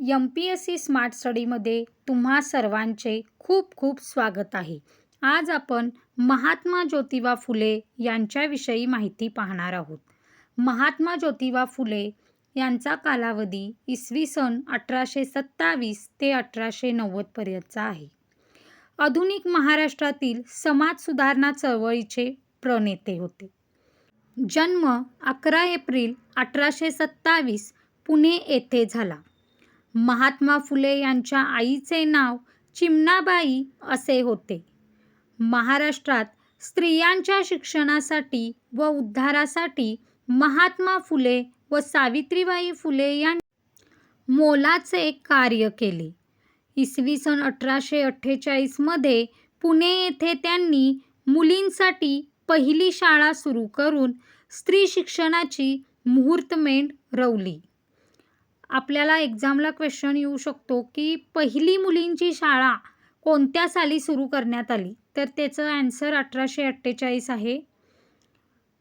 M P S C smart स्टडीमध्ये तुम्हा सर्वांचे खूप खूप स्वागत आहे. आज आपण महात्मा ज्योतिबा फुले यांच्याविषयी माहिती पाहणार आहोत. महात्मा ज्योतिबा फुले यांचा कालावधी इसवी सन अठराशे सत्तावीस ते अठराशे नव्वदपर्यंतचा आहे. आधुनिक महाराष्ट्रातील समाज सुधारणा चळवळीचे प्रणेते होते. जन्म अकरा एप्रिल अठराशे सत्तावीस पुणे येथे झाला. महात्मा फुले यांच्या आईचे नाव चिमणाबाई असे होते. महाराष्ट्रात स्त्रियांच्या शिक्षणासाठी व उद्धारासाठी महात्मा फुले व सावित्रीबाई फुले यांनी मोलाचे कार्य केले. इसवी सन अठराशे अठ्ठेचाळीसमध्ये पुणे येथे त्यांनी मुलींसाठी पहिली शाळा सुरू करून स्त्री शिक्षणाची मुहूर्तमेंट रवली. आपल्याला एक्झामला क्वेश्चन येऊ शकतो की पहिली मुलींची शाळा कोणत्या साली सुरू करण्यात आली? तर त्याचं ॲन्सर अठराशे अठ्ठेचाळीस आहे.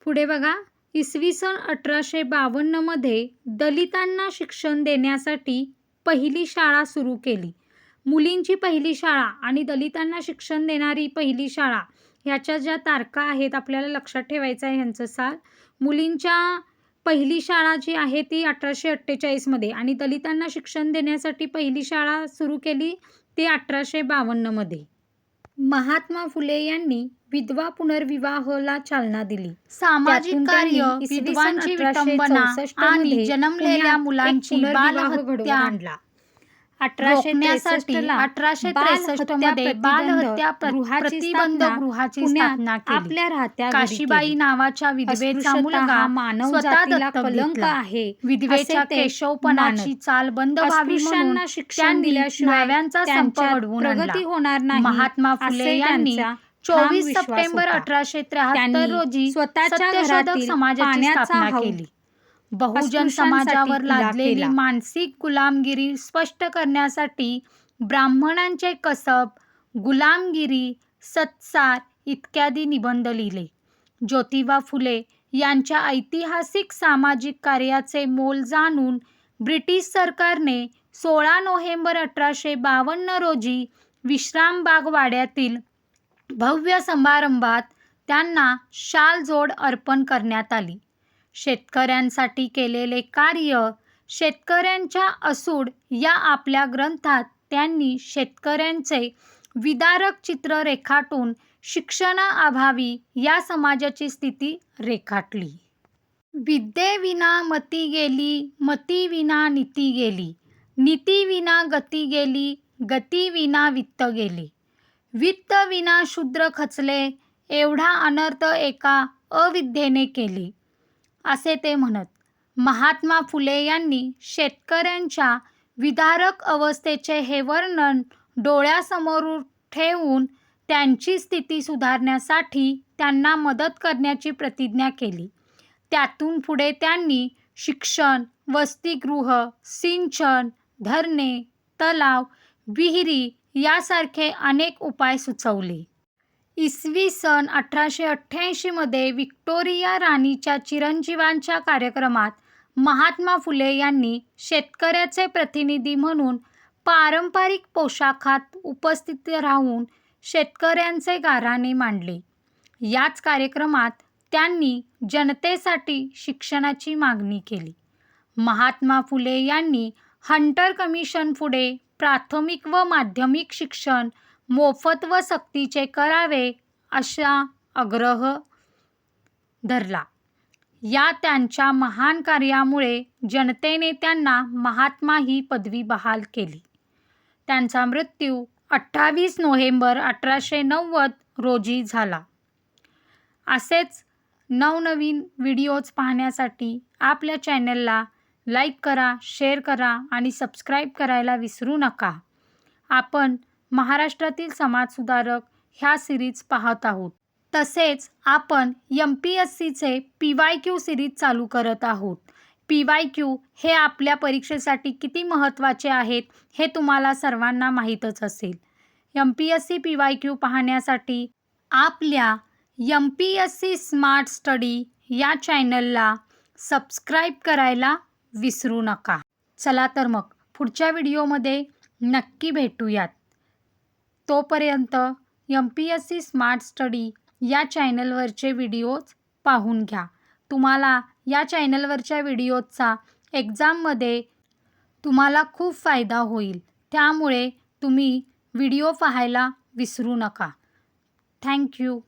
पुढे बघा. इसवी सन अठराशे बावन्नमध्ये दलितांना शिक्षण देण्यासाठी पहिली शाळा सुरू केली. मुलींची पहिली शाळा आणि दलितांना शिक्षण देणारी पहिली शाळा ह्याच्या ज्या तारखा आहेत आपल्याला लक्षात ठेवायचं आहे ह्यांचं साल. मुलींच्या पहिली शाळा जी आहे ती अठराशे अठ्ठेचाळीसमध्ये आणि दलितांना शिक्षण देण्यासाठी पहिली शाळा सुरू केली ती अठराशे बावन्नमध्ये महात्मा फुले यांनी विधवा पुनर्विवाहाला चालना दिली. सामाजिक कार्य विधवांची 1864 विटंबना आणि जन्मलेल्या मुलांची पुनर्विवाह घडवून बालहत्या आणला. रोखण्यासाठी त्रेसष्टला 1863 मध्ये बालहत्या प्र- प्रतिबंध गृहाची स्थापना केली. आपल्या राहत्या घरी काशीबाई केली. नावाच्या विधवेचा अस्पृश्यता मुलगा हा मानव स्वतः जातीला दत्तक कलंक घेतला. आहे विधवेच्या असे ते केशवपणाची मानत. चाल बंद व्हावी म्हणून अस्पृश्यांना शिक्षण त्यांनी दिल्याशिवाय न्हाव्यांचा संप त्यांच्यात घडवून प्रगती आणला होणार नाही महात्मा असे फुले यांनी त्यांचा चोवीस विश्वास सप्टेंबर होता. अठराशे त्र्याहत्तर त्यांनी रोजी स्वतःच्या सत्यशोधक घरातील समाजाची पाण्याचा स्थापना हौद केली बहुजन समाजावर लादलेली. मानसिक गुलामगिरी स्पष्ट करण्यासाठी ब्राह्मणांचे कसब गुलामगिरी सत्सार इत्यादी निबंध लिहिले ज्योतिबा फुले यांच्या ऐतिहासिक सामाजिक कार्याचे मोल जाणून ब्रिटिश सरकारने सोळा नोव्हेंबर अठराशे बावन्न रोजी विश्रामबाग वाड्यातील भव्य समारंभात त्यांना शालजोड अर्पण करण्यात आली शेतकऱ्यांसाठी केलेले कार्य शेतकऱ्यांच्या असूड या आपल्या ग्रंथात त्यांनी शेतकऱ्यांचे विदारक चित्र रेखाटून शिक्षणाअभावी या समाजाची स्थिती रेखाटली. विद्येविना मती गेली मतीविना नीती गेली नीतीविना गती गेली गतीविना वित्त गेली. वित्तविना शूद्र खचले एवढा अनर्थ एका अविद्येने केली. असे ते म्हणत महात्मा फुले यांनी शेतकऱ्यांच्या विदारक अवस्थेचे हे वर्णन डोळ्यासमोर ठेवून त्यांची स्थिती सुधारण्यासाठी त्यांना मदत करण्याची प्रतिज्ञा केली. त्यातून पुढे त्यांनी शिक्षण वसतिगृह सिंचन धरणे तलाव विहिरी यासारखे अनेक उपाय सुचवले. इसवी सन अठराशे अठ्ठ्याऐंशीमध्ये व्हिक्टोरिया राणीच्या चिरंजीवांच्या कार्यक्रमात महात्मा फुले यांनी शेतकऱ्याचे प्रतिनिधी म्हणून पारंपरिक पोशाखात उपस्थित राहून शेतकऱ्यांचे गाऱ्हाणे मांडले. याच कार्यक्रमात त्यांनी जनतेसाठी शिक्षणाची मागणी केली. महात्मा फुले यांनी हंटर कमिशन पुढे प्राथमिक व माध्यमिक शिक्षण मोफत व सक्तीचे करावे असा आग्रह धरला. या त्यांच्या महान कार्यामुळे जनतेने त्यांना महात्मा ही पदवी बहाल केली. त्यांचा मृत्यू अठ्ठावीस नोव्हेंबर अठराशे नव्वद रोजी झाला. असेच नवनवीन व्हिडिओज पाहण्यासाठी आपल्या चॅनलला लाईक करा शेअर करा आणि सबस्क्राईब करायला विसरू नका. आपण महाराष्ट्रातील समाजसुधारक ह्या सिरीज पाहत आहोत. तसेच आपण यम पी एस सीचे पी वाय क्यू सिरीज चालू करत आहोत. पी वाय क्यू हे आपल्या परीक्षेसाठी किती महत्त्वाचे आहेत हे तुम्हाला सर्वांना माहीतच असेल. M P S C P Y Q पाहण्यासाठी आपल्या M P S C smart study या चॅनलला सबस्क्राईब करायला विसरू नका. चला तर मग पुढच्या व्हिडिओमध्ये नक्की भेटूयात. तोपर्यंत M P S C smart study या चॅनलवरचे व्हिडिओज पाहून घ्या. तुम्हाला या चॅनलवरच्या व्हिडिओजचा एक्झाममध्ये तुम्हाला खूप फायदा होईल. त्यामुळे तुम्ही व्हिडिओ पाहायला विसरू नका. थँक्यू